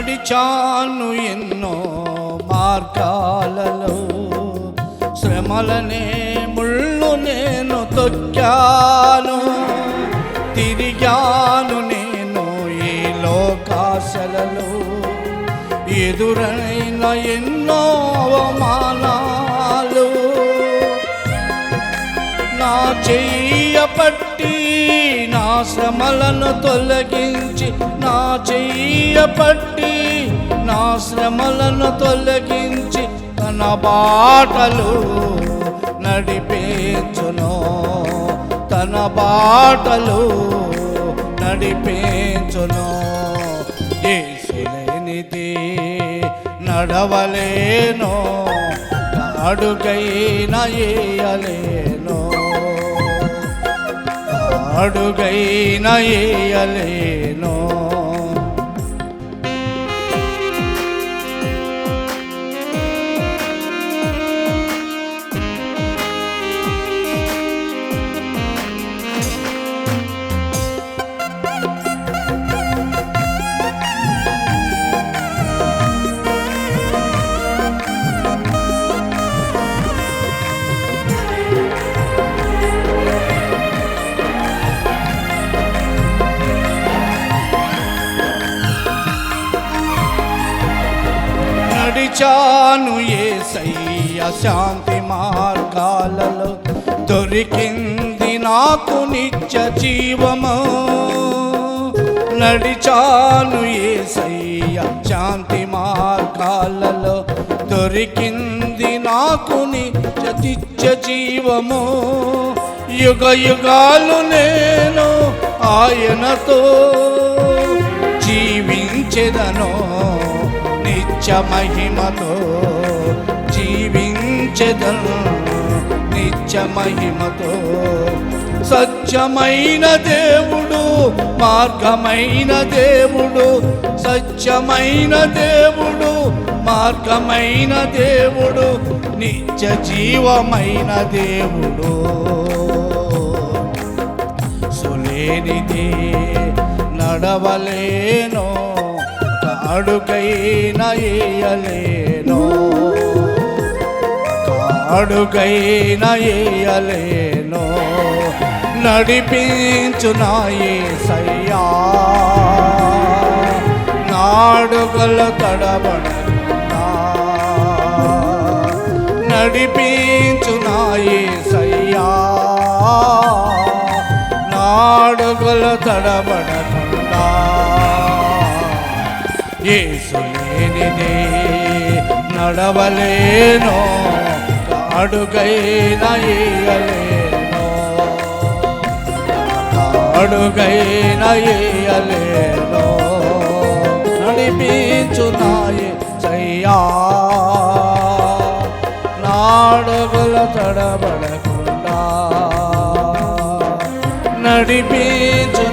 నడిచాను ఎన్నో మార్గాలలో. శ్రమలనే ముళ్ళు నేను తొక్కాను. తిరిగాను నేను ఈ లోకాశలలో. ఎదురైన ఎన్నో అవమానాలు. నా చెయ్య పట్టి నా శ్రమలను తొలగించి నా చెయ్యి పట్టి నా శ్రమలను తొలగించి తన బాటలు నడిపించును. తన బాటలు నడిపించును. యేసులేనిది నడవలేను. అడుగైన ఏయలేను. అడుగైన ఏయలేను. నడిచాను ఏసయ్య శాంతి మార్గాలలో. దొరికింది నాకు నిత్య జీవము. నడిచాను ఏసయ్య శాంతి మార్గాలలో. దొరికింది నాకు నిత్య జీవము. యుగ యుగాలు నేను ఆయనతో జీవించెదను నిత్య మహిమతో జీవించెదను నిత్య మహిమతో సత్యమైన దేవుడు మార్గమైన దేవుడు సత్యమైన దేవుడు మార్గమైన దేవుడు నిత్య జీవమైన దేవుడు. సులేనిదే నడవలేనో కాడుకైన ఏయలేను. కాడుకైన ఏయలేను. నడిపించు నా యేసయ్యా నాడుగల తడబడ నడిపించు నా యేసయ్యా నాడుగల తడబడకుండా యేసు లేనిదే నడవలేను అడుగైన ఏయలేను. అడుగైన ఏయలేను. నడిపించు నాయ చయ్యా నాడుగుల తడబడకుండా నడిపించు